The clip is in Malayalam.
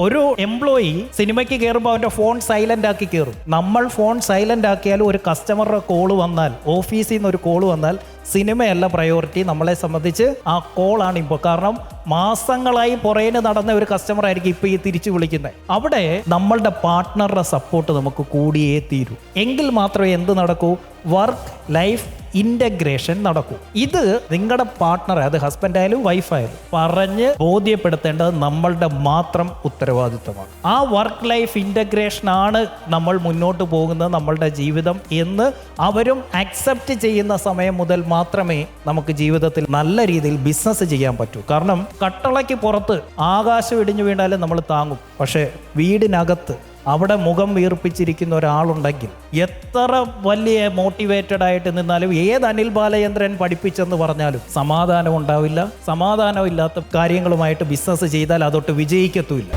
ഒരു എംപ്ലോയി സിനിമയ്ക്ക് കയറുമ്പോൾ അവന്റെ ഫോൺ സൈലന്റ് ആക്കി കയറും നമ്മൾ ഫോൺ സൈലന്റ് ആക്കിയാലും ഒരു കസ്റ്റമറുടെ കോൾ വന്നാൽ ഓഫീസിൽ നിന്ന് ഒരു കോൾ വന്നാൽ സിനിമയല്ല പ്രയോറിറ്റി നമ്മളെ സംബന്ധിച്ച് ആ കോളാണ് ഇപ്പോൾ കാരണം മാസങ്ങളായി പുറയിന് നടന്ന ഒരു കസ്റ്റമർ ആയിരിക്കും ഇപ്പോൾ ഈ തിരിച്ചു വിളിക്കുന്നത് അവിടെ നമ്മളുടെ പാർട്ട്ണറുടെ സപ്പോർട്ട് നമുക്ക് കൂടിയേ തീരൂ. എങ്കിൽ മാത്രമേ എന്ത് നടക്കൂ? വർക്ക് ലൈഫ് ഇന്റഗ്രേഷൻ നടക്കും. ഇത് നിങ്ങളുടെ പാർട്ട്ണർ അത് ഹസ്ബൻഡ് ആയാലും വൈഫായാലും പറഞ്ഞ് ബോധ്യപ്പെടുത്തേണ്ടത് നമ്മളുടെ മാത്രം ഉത്തരവാദിത്തമാണ് ആ വർക്ക് ലൈഫ് ഇന്റഗ്രേഷൻ ആണ് നമ്മൾ മുന്നോട്ട് പോകുന്നത് നമ്മളുടെ ജീവിതം എന്ന് അവരും അക്സെപ്റ്റ് ചെയ്യുന്ന സമയം മുതൽ മാത്രമേ നമുക്ക് ജീവിതത്തിൽ നല്ല രീതിയിൽ ബിസിനസ് ചെയ്യാൻ പറ്റൂ. കാരണം കട്ടളയ്ക്ക് പുറത്ത് ആകാശം ഇടിഞ്ഞു വീണാലും നമ്മൾ താങ്ങും. പക്ഷേ വീടിനകത്ത് അവിടെ മുഖം വീർപ്പിച്ചിരിക്കുന്ന ഒരാളുണ്ടെങ്കിൽ എത്ര വലിയ മോട്ടിവേറ്റഡ് ആയിട്ട് നിന്നാലും ഏത് അനിൽ ബാലചന്ദ്രൻ പഠിപ്പിച്ചെന്ന് പറഞ്ഞാലും സമാധാനം ഉണ്ടാവില്ല. സമാധാനം ഇല്ലാത്ത കാര്യങ്ങളുമായിട്ട് ബിസിനസ് ചെയ്താൽ അതൊട്ട് വിജയിക്കത്തുമില്ല.